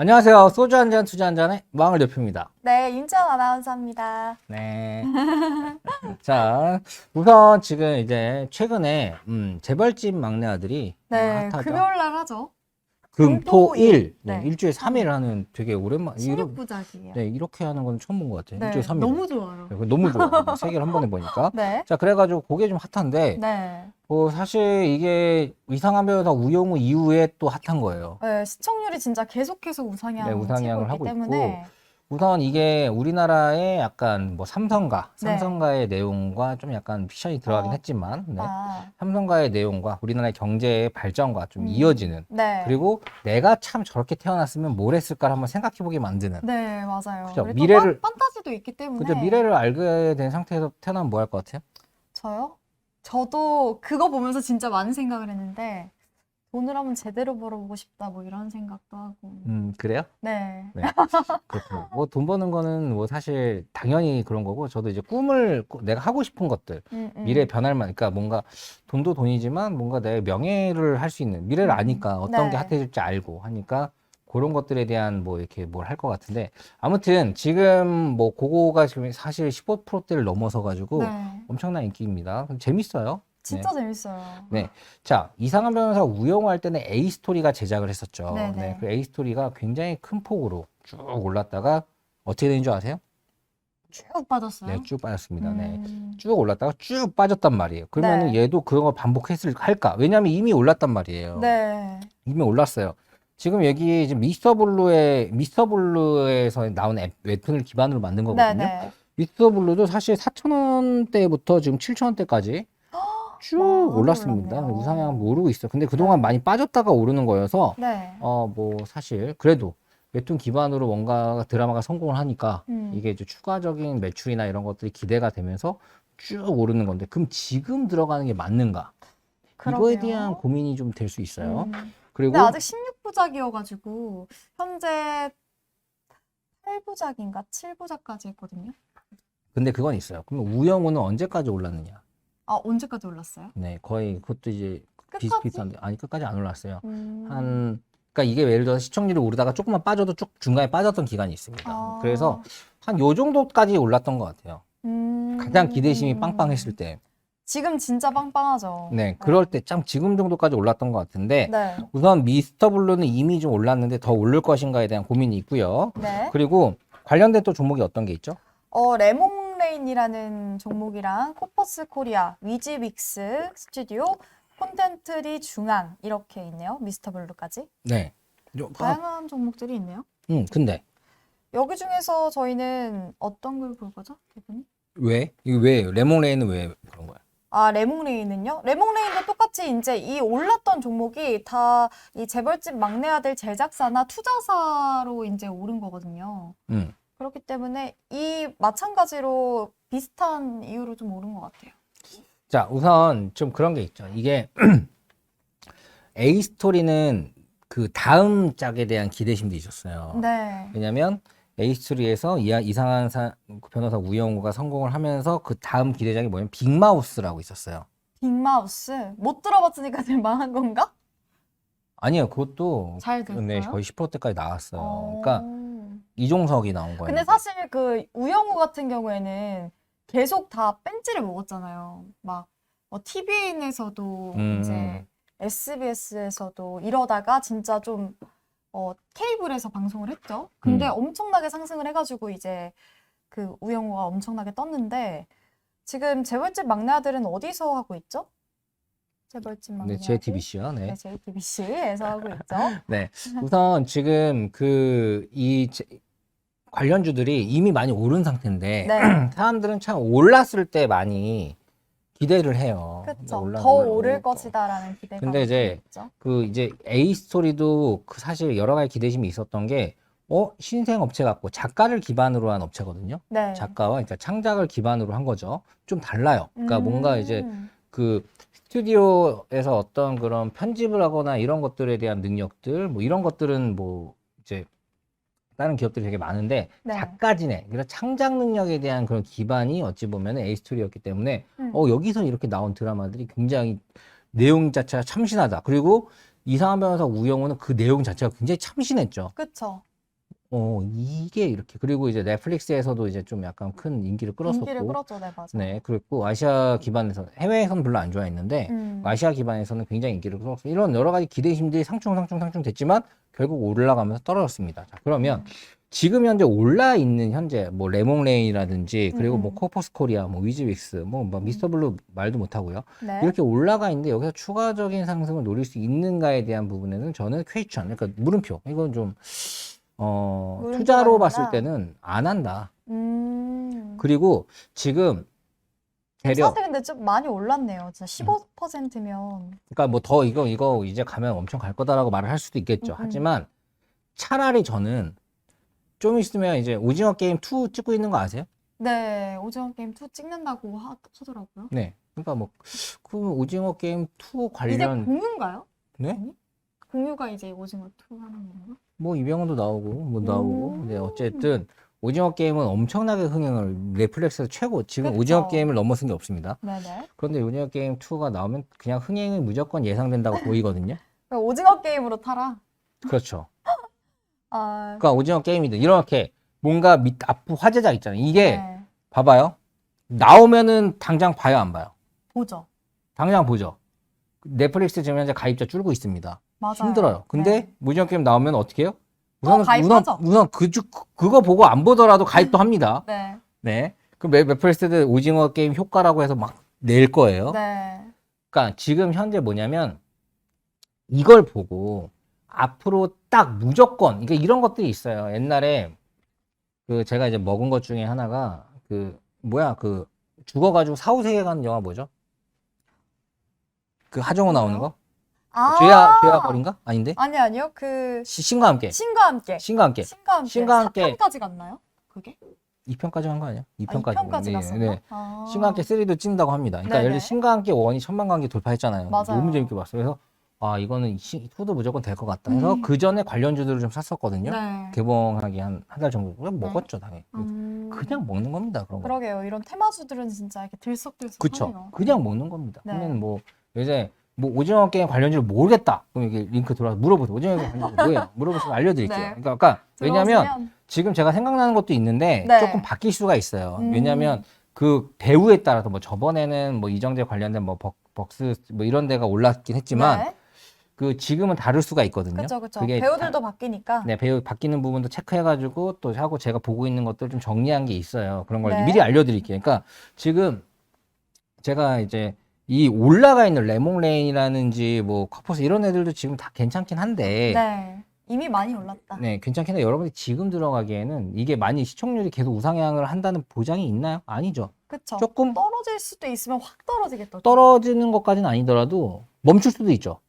안녕하세요. 소주 한 잔, 투자 한 잔의 마을 대표입니다. 네, 임지연 아나운서입니다. 네. 자, 우선 지금 이제 최근에 음, 재벌집 막내 아들이 네, 핫하죠. 금요일 날 하죠. 금, 토, 일. 네, 네. 일주일에 3일 하는 되게 오랜만. 이러, 16부작이에요. 네, 이렇게 하는 건 처음 본 것 같아요. 네, 일주일에 3일. 너무 좋아요. 너무 좋아. 세 개를 한 번에 보니까. 네. 자, 그래가지고 그게 좀 핫한데, 네. 뭐 사실 이게 이상한 배우다 우영우 이후에 또 핫한 거예요. 네, 시청률이 진짜 계속해서 우상향 네, 우상향을 하고 있기 있고, 때문에 우선 이게 우리나라의 약간 뭐 삼성가, 네. 삼성가의 내용과 좀 약간 픽션이 들어가긴 어. 했지만, 네. 아, 삼성가의 내용과 우리나라의 경제의 발전과 좀 음. 이어지는, 네. 그리고 내가 참 저렇게 태어났으면 뭘 했을까를 한번 생각해보게 만드는. 네, 맞아요. 그죠? 그리고 미래를- 판, 판타지도 있기 때문에 그죠? 미래를 알게 된 상태에서 태어나면 뭐 할 것 같아요? 저요? 저도 그거 보면서 진짜 많은 생각을 했는데 돈을 한번 제대로 벌어보고 싶다 뭐 이런 생각도 하고 음, 그래요? 네. 그렇군요. 뭐돈 버는 거는 뭐 사실 당연히 그런 거고, 저도 이제 꿈을, 꾸- 내가 하고 싶은 것들, 음, 음. 미래 변할 만, 그러니까 뭔가 돈도 돈이지만 뭔가 내 명예를 할 수 있는 미래를 음, 아니까 어떤 네. 게 핫해질지 알고 하니까 그런 것들에 대한 뭐 이렇게 뭘 할 것 같은데 아무튼 지금 뭐 그거가 지금 사실 15%대를 넘어서 가지고 네. 엄청난 인기입니다. 재밌어요. 진짜 재밌어요. 네. 자, 이상한 변호사 우영우 할 때는 A 스토리가 제작을 했었죠. 네네. 네. 그 A 스토리가 굉장히 큰 폭으로 쭉 올랐다가 어떻게 된줄 아세요? 쭉 빠졌어요. 네, 쭉 빠졌습니다. 네. 음, 쭉 올랐다가 쭉 빠졌단 말이에요. 그러면 네. 얘도 그런 걸 반복했을 할까? 왜냐하면 이미 올랐단 말이에요. 네. 이미 올랐어요. 지금 여기 지금 미스터 블루의 미스터 블루에서 나온 앱, 웹툰을 기반으로 만든 네, 거거든요. 네. 미스터 블루도 사실 4천 원대부터 지금 7천 원대까지 쭉 올랐습니다. 올랐네요. 우상향 모르고 있어. 근데 그동안 많이 빠졌다가 오르는 거여서 네. 어 뭐 사실 그래도 웹툰 기반으로 뭔가 드라마가 성공을 하니까 음. 이게 이제 추가적인 매출이나 이런 것들이 기대가 되면서 쭉 오르는 건데 그럼 지금 들어가는 게 맞는가? 이거에 그러게요. 대한 고민이 좀 될 수 있어요. 음. 그리고 근데 아직 16부작이어가지고 현재 8부작인가 7부작까지 했거든요. 근데 그건 있어요. 그럼 우영우는 언제까지 올랐느냐? 아 언제까지 올랐어요? 네, 거의 그것도 이제 끝까지? 비슷비슷한데 아니 끝까지 안 올랐어요. 음. 한 그러니까 이게 예를 들어서 시청률이 오르다가 조금만 빠져도 쭉 중간에 빠졌던 기간이 있습니다. 아. 그래서 한 요 정도까지 올랐던 것 같아요. 음. 가장 기대심이 빵빵했을 때. 지금 진짜 빵빵하죠. 네, 그럴 때 참 지금 정도까지 올랐던 것 같은데 네. 우선 미스터 블루는 이미 좀 올랐는데 더 오를 것인가에 대한 고민이 있고요. 네. 그리고 관련된 또 종목이 어떤 게 있죠? 어, 레몬 레인이라는 종목이랑 코퍼스 코리아, 위즈빅스 스튜디오, 콘텐트리 중앙 이렇게 있네요. 미스터 블루까지. 네. 요- 아, 다양한 종목들이 있네요. 음, 근데 여기 중에서 저희는 어떤 걸 볼 거죠? 대표님? 왜? 이거 왜 레몬레인은 왜 그런 거야? 아, 레몽레인은요? 레몽레인도 똑같이 이제 이 올랐던 종목이 다 이 재벌집 막내 아들 제작사나 투자사로 이제 오른 거거든요. 음. 그렇기 때문에 이 마찬가지로 비슷한 이유로 좀 오른 것 같아요. 자, 우선 좀 그런 게 있죠. 이게 A 스토리는 그 다음 짝에 대한 기대심도 있었어요. 네. 왜냐면 A 스토리에서 이, 이상한 사, 변호사 우영우가 성공을 하면서 그 다음 기대작이 뭐냐면 빅마우스라고 있었어요. 빅마우스 못 들어봤으니까 될 만한 건가? 아니요, 그것도 잘 됐어요? 네, 거의 10%대까지 나왔어요. 어. 그러니까 이종석이 나온 거예요. 근데 사실 그 우영우 같은 경우에는 계속 다 뺀지를 먹었잖아요. 막 뭐 TVN에서도 음. 이제 SBS에서도 이러다가 진짜 좀 어, 케이블에서 방송을 했죠. 근데 음. 엄청나게 상승을 해가지고 이제 그 우영우가 엄청나게 떴는데 지금 재벌집 막내 아들은 어디서 하고 있죠? 재벌집 막내 네, 아들? JTBC요. 네. 네, JTBC에서 하고 있죠. 네. 우선 지금 그 이 관련주들이 이미 많이 오른 상태인데 네. 사람들은 참 올랐을 때 많이 기대를 해요. 그렇죠. 올라- 더 올라- 오를 것이다라는 기대가 근데 이제 있죠. 그 이제 A 스토리도 그 사실 여러 가지 기대심이 있었던 게 어, 신생 업체 같고 작가를 기반으로 한 업체거든요. 네. 작가와 그러니까 창작을 기반으로 한 거죠. 좀 달라요. 그러니까 음. 뭔가 이제 그 스튜디오에서 어떤 그런 편집을 하거나 이런 것들에 대한 능력들 뭐 이런 것들은 뭐 이제 다른 기업들이 되게 많은데 네. 작가진의 그런 창작 능력에 대한 그런 기반이 어찌 보면 A 스토리였기 때문에 음. 어 여기서 이렇게 나온 드라마들이 굉장히 내용 자체가 참신하다. 그리고 이상한 변호사 우영우는 그 내용 자체가 굉장히 참신했죠. 그쵸. 어, 이게 이렇게. 그리고 이제 넷플릭스에서도 이제 좀 약간 큰 인기를 끌었었고. 인기를 끌었죠, 네, 맞아요. 네, 그리고 아시아 기반에서, 해외에서는 별로 안 좋아했는데, 음. 아시아 기반에서는 굉장히 인기를 끌었고, 이런 여러 가지 기대심들이 상충, 상충, 상충 됐지만, 결국 올라가면서 떨어졌습니다. 자, 그러면 지금 현재 올라 있는 현재, 뭐, 레몽레인이라든지, 그리고 뭐, 음. 코퍼스 코리아, 뭐, 위즈윅스, 뭐, 뭐 미스터 블루 말도 못 하고요. 네. 이렇게 올라가 있는데 여기서 추가적인 상승을 노릴 수 있는가에 대한 부분에는 저는 퀘이천, 그러니까 물음표. 이건 좀, 어, 투자로? 봤을 때는 안 한다. 음. 그리고 지금 대략, 사실 근데 좀 많이 올랐네요. 진짜 15%면. 그러니까 뭐 더 이거, 이거 이제 가면 엄청 갈 거다라고 말을 할 수도 있겠죠. 음, 음. 하지만 차라리 저는 좀 있으면 이제 오징어 게임 2 찍고 있는 거 아세요? 네, 오징어 게임 2 찍는다고 하, 하더라고요. 네. 그러니까 뭐, 그 오징어 게임 2 이제 관련, 공유인가요? 네? 공유가 이제 오징어 2 하는 건가? 뭐 이병헌도 나오고 뭐 나오고 음. 네 어쨌든 오징어 게임은 엄청나게 흥행을 넷플릭스에서 최고 지금 그쵸. 오징어 게임을 넘어선 게 없습니다. 네네. 그런데 오징어 게임 2가 나오면 그냥 흥행이 무조건 예상된다고 보이거든요. 그럼 오징어 게임으로 타라. 그렇죠. 아, 그러니까 오징어 게임이든 이렇게 뭔가 밑 앞 화제작 있잖아요. 이게 네. 봐봐요. 나오면은 당장 봐요 안 봐요. 보죠. 당장 보죠. 넷플릭스 지금 현재 가입자 줄고 있습니다. 맞아요. 힘들어요. 근데 네. 오징어 게임 나오면 어떻게 해요? 또 우선. 우선 우선 그 주- 그거 보고 안 보더라도 가입도 합니다. 네. 네. 그 맵- 넷플릭스도 오징어 게임 효과라고 해서 막 낼 거예요. 네. 그러니까 지금 현재 뭐냐면 이걸 보고 앞으로 딱 무조건 그러니까 이런 것들이 있어요. 옛날에 그 제가 이제 먹은 것 중에 하나가 그 뭐야 그 죽어가지고 사후세계 가는 영화 뭐죠? 그 하정우 나오는 거? 아. 죄야 죄야 거린가? 아닌데? 아니 아니요. 그 시- 신과 함께 신과 함께. 신과 함께 신과 함께. 신과 함께. 4편까지 갔나요? 그게? 2편까지 한 거 아니야? 아, 2편까지 2편까지 갔었나? 아. 신과 함께 3도 찍는다고 합니다. 그러니까 네네. 예를 들어 신과 함께 원이 천만 관계 돌파했잖아요. 맞아요. 너무 재밌게 봤어요. 그래서 아 이거는 2도 무조건 될 것 같다. 해서 음. 그 전에 관련주들을 좀 샀었거든요. 네. 개봉하기 한 한 달 정도 그냥 먹었죠 당연히. 음. 그냥 먹는 겁니다 그런 거. 그러게요. 이런 테마주들은 진짜 이렇게 들썩들썩 그쵸. 하네요. 그냥 먹는 겁니다. 네. 그러면 뭐 이제 뭐 오징어 게임 관련주를 모르겠다. 그럼 이게 링크 들어와서 물어보세요. 오징어 게임 관련주 뭐예요? 물어보시면 알려드릴게요. 네. 그러니까, 그러니까 왜냐면 들어오시면 지금 제가 생각나는 것도 있는데 네. 조금 바뀔 수가 있어요. 음. 왜냐하면 그 배우에 따라서 뭐 저번에는 뭐 이정재 관련된 뭐 벅, 벅스 뭐 이런 데가 올랐긴 했지만 네. 그 지금은 다를 수가 있거든요. 그게 배우들도 바뀌니까. 네, 배우 바뀌는 부분도 체크해가지고 또 하고 제가 보고 있는 것들 좀 정리한 게 있어요. 그런 걸 네. 미리 알려드릴게요. 그러니까 지금 제가 이제 이 올라가 있는 레몽레인이라든지 뭐 커퍼스 이런 애들도 지금 다 괜찮긴 한데 네. 이미 많이 올랐다. 네, 괜찮긴 해. 여러분이 지금 들어가기에는 이게 많이 시청률이 계속 우상향을 한다는 보장이 있나요? 아니죠. 그쵸. 조금 떨어질 수도 있으면 확 떨어지겠다. 떨어지는 것까지는 아니더라도 멈출 수도 있죠.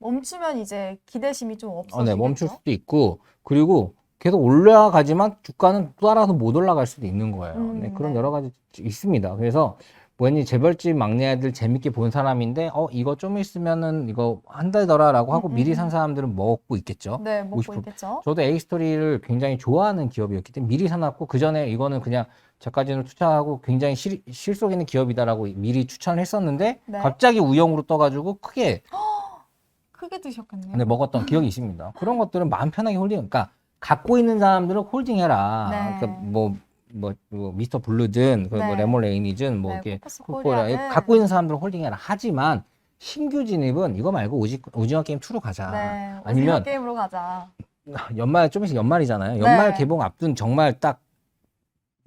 멈추면 이제 기대심이 좀 어, 없어지겠죠. 네, 멈출 수도 있고 그리고 계속 올라가지만 주가는 따라서 못 올라갈 수도 있는 거예요. 음, 네, 그런 네. 여러 가지 있습니다. 그래서 뭐니 재벌집 막내 아들 재밌게 본 사람인데 어 이거 좀 있으면은 이거 한달더라라고 하고 음, 미리 음. 산 사람들은 먹고 있겠죠. 네, 먹고 50%. 있겠죠. 저도 에이스토리를 굉장히 좋아하는 기업이었기 때문에 미리 사놨고 그 전에 이거는 그냥 저까지는 투자하고 굉장히 실, 실속 있는 기업이다라고 미리 추천을 했었는데 네. 갑자기 우영으로 떠가지고 크게 크게 드셨겠네요. 네, 먹었던 기억이 있습니다. 그런 것들은 마음 편하게 홀딩, 그러니까 갖고 있는 사람들은 홀딩해라. 네. 그러니까 뭐, 뭐, 뭐 미스터 블루든 그뭐 네. 레몬레인이든 뭐 네, 이렇게 포커스 코리아는 갖고 있는 사람들은 홀딩해라. 하지만 신규 진입은 이거 말고 오지, 오징어 게임 2로 가자. 네, 오징어 아니면 게임으로 가자. 연말 좀 있으면 연말이잖아요. 연말 네. 개봉 앞둔 정말 딱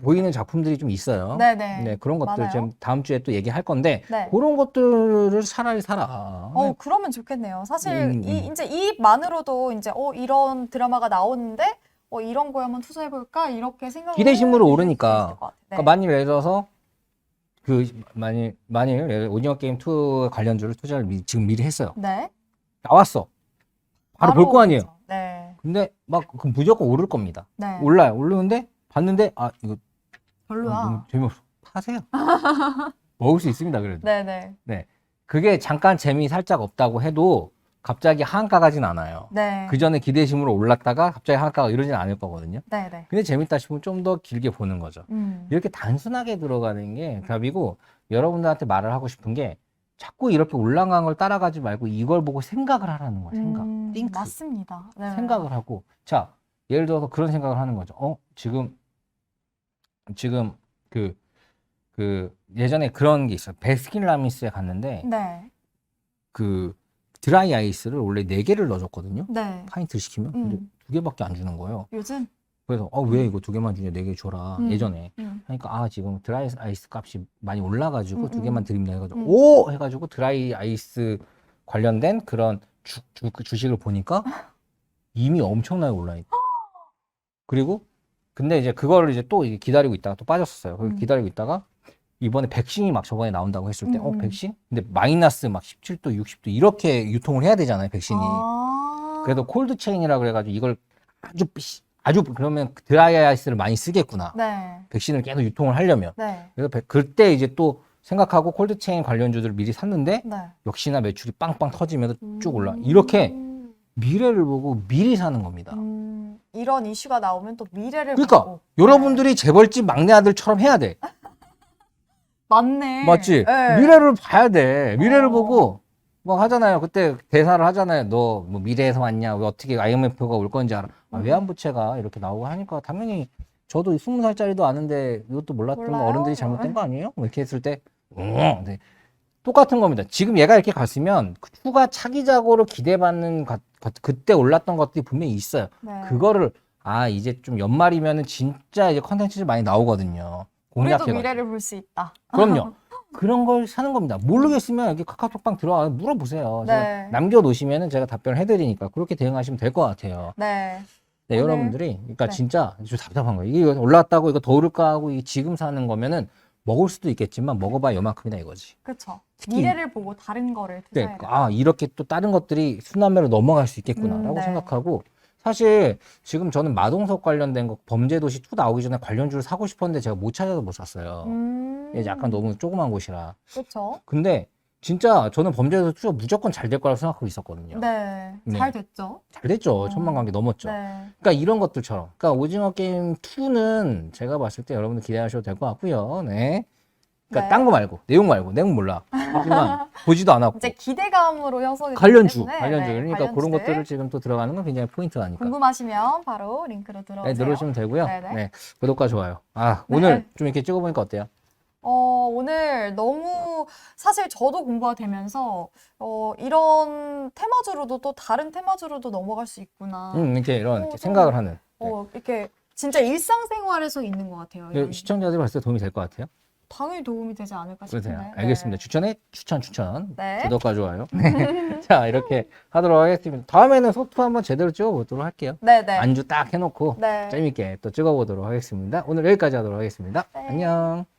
보이는 작품들이 좀 있어요. 네, 네. 네, 그런 것들 많아요. 지금 다음 주에 또 얘기할 건데 네. 그런 것들을 차라리 사라. 어, 그러면 좋겠네요. 사실 음, 이 음. 이제 이만으로도 이제 어 이런 드라마가 나오는데 어 이런 거에 한번 투자해 볼까 이렇게 생각을 기대심으로 오르니까. 같아요. 네. 그러니까 만일 예를 들어서 그 만일 만일 오징어 게임 2 관련주를 투자를 미- 지금 미리 했어요. 네. 나왔어. 바로 볼거 아니에요. 오르죠. 네. 근데 막 그럼 무조건 오를 겁니다. 네. 올라요. 오르는데 봤는데 아 이거 별로야. 너무 재미없어. 파세요. 먹을 수 있습니다. 그래도. 네, 네. 그게 잠깐 재미 살짝 없다고 해도 갑자기 하한가 가진 않아요. 네. 그 전에 기대심으로 올랐다가 갑자기 하한가가 이러진 않을 거거든요. 네, 네. 근데 재밌다 싶으면 좀 더 길게 보는 거죠. 음. 이렇게 단순하게 들어가는 게 답이고 여러분들한테 말을 하고 싶은 게 자꾸 이렇게 올라간 걸 따라가지 말고 이걸 보고 생각을 하라는 거야 생각 음, 띵크 맞습니다. 네. 생각을 하고 자 예를 들어서 그런 생각을 하는 거죠. 어, 지금 지금 그 그 예전에 그런 게 있어요. 베스킨라빈스에 갔는데 네. 그 드라이 아이스를 원래 네 개를 넣어줬거든요. 네. 파인트 시키면 근데 음. 두 개밖에 안 주는 거예요. 요즘 그래서 어 왜 이거 두 개만 주냐 네 개 줘라 음. 예전에 음. 하니까 아 지금 드라이 아이스 값이 많이 올라가지고 음, 두 음. 개만 드립니다 해가지고 음. 오 해가지고 드라이 아이스 관련된 그런 주, 주, 그 주식을 보니까 이미 엄청나게 올라 있고 그리고 근데 이제 그거를 이제 또 이제 기다리고 있다가 또 빠졌었어요. 음. 기다리고 있다가 이번에 백신이 막 저번에 나온다고 했을 때, 음, 어, 음. 백신? 근데 마이너스 막 17도, 60도 이렇게 유통을 해야 되잖아요, 백신이. 아. 그래도 콜드 체인이라 그래가지고 이걸 아주 비- 아주 그러면 드라이 아이스를 많이 쓰겠구나. 네. 백신을 계속 유통을 하려면. 네. 그래서 백- 그때 이제 또 생각하고 콜드 체인 관련주들을 미리 샀는데 네. 역시나 매출이 빵빵 터지면서 쭉 올라. 음. 이렇게 미래를 보고 미리 사는 겁니다. 음, 이런 이슈가 나오면 또 미래를 그러니까 보고. 여러분들이 재벌집 막내 아들처럼 해야 돼. 맞네. 맞지? 네. 미래를 봐야 돼. 미래를 어. 보고 뭐 하잖아요. 그때 대사를 하잖아요. 너 뭐 미래에서 왔냐? 왜 어떻게 IMF가 올 건지 알아? 아, 음. 외환부채가 이렇게 나오고 하니까 당연히 저도 스무 살짜리도 아는데 이것도 몰랐던 거 몰라요? 어른들이 잘못된 거 아니에요? 뭐 이렇게 했을 때, 음, 네. 똑같은 겁니다. 지금 얘가 이렇게 갔으면 그 추가 차기작으로 기대받는 것- 것- 그때 올랐던 것들이 분명히 있어요. 네. 그거를 아 이제 좀 연말이면은 진짜 이제 컨텐츠들 많이 나오거든요. 우리도 공략해가지고. 미래를 볼 수 있다. 그럼요. 그런 걸 사는 겁니다. 모르겠으면 여기 카카오톡방 들어와 물어보세요. 네. 남겨놓으시면은 제가 답변을 해드리니까 그렇게 대응하시면 될 것 같아요. 네. 네, 오늘- 여러분들이 그러니까 네. 진짜 좀 답답한 거예요. 이게 올랐다고 이거 더 오를까 하고 이 지금 사는 거면은 먹을 수도 있겠지만 먹어봐야 요만큼이다 이거지. 그렇죠. 미래를 보고 다른 거를 네, 투자해라. 아 이렇게 또 다른 것들이 순환매로 넘어갈 수 있겠구나라고 음, 네. 생각하고 사실 지금 저는 마동석 관련된 거 범죄도시 2 나오기 전에 관련주를 사고 싶었는데 제가 못 찾아서 못 샀어요. 음. 이게 약간 너무 조그만 곳이라. 그렇죠. 근데 진짜 저는 범죄도시 2가 무조건 잘 될 거라고 생각하고 있었거든요. 네. 네. 잘 됐죠. 잘 됐죠. 어. 천만 관계 넘었죠. 네. 그러니까 이런 것들처럼. 그러니까 오징어 게임 2는 제가 봤을 때 여러분들 기대하셔도 될 것 같고요. 네. 그러니까 네. 딴거 말고 내용 말고 내용 몰라. 하지만 보지도 않았고 이제 기대감으로 형성이 되기 관련주, 때문에, 관련주. 네, 그러니까 그런 관련주들 것들을 지금 또 들어가는 건 굉장히 포인트가 아닐까. 궁금하시면 바로 링크로 들어오세요. 네, 누르시면 되고요. 네네. 네, 구독과 좋아요. 아, 네. 오늘 좀 이렇게 찍어보니까 어때요? 어, 오늘 너무 사실 저도 공부가 되면서 어, 이런 테마주로도 또 다른 테마주로도 넘어갈 수 있구나. 음, 이렇게 이런 이렇게 어, 생각을 하는. 네. 어, 이렇게 진짜 일상생활에서 있는 것 같아요. 네, 이런 시청자들이 봤을 때 도움이 될 것 같아요. 당연히 도움이 되지 않을까 그러세요. 싶은데. 알겠습니다. 네. 추천에 추천, 추천. 네. 구독과 좋아요. 네. 자, 이렇게 하도록 하겠습니다. 다음에는 소프 한번 제대로 찍어보도록 할게요. 네, 네. 안주 딱 해놓고 네. 재밌게 또 찍어보도록 하겠습니다. 오늘 여기까지 하도록 하겠습니다. 네. 안녕.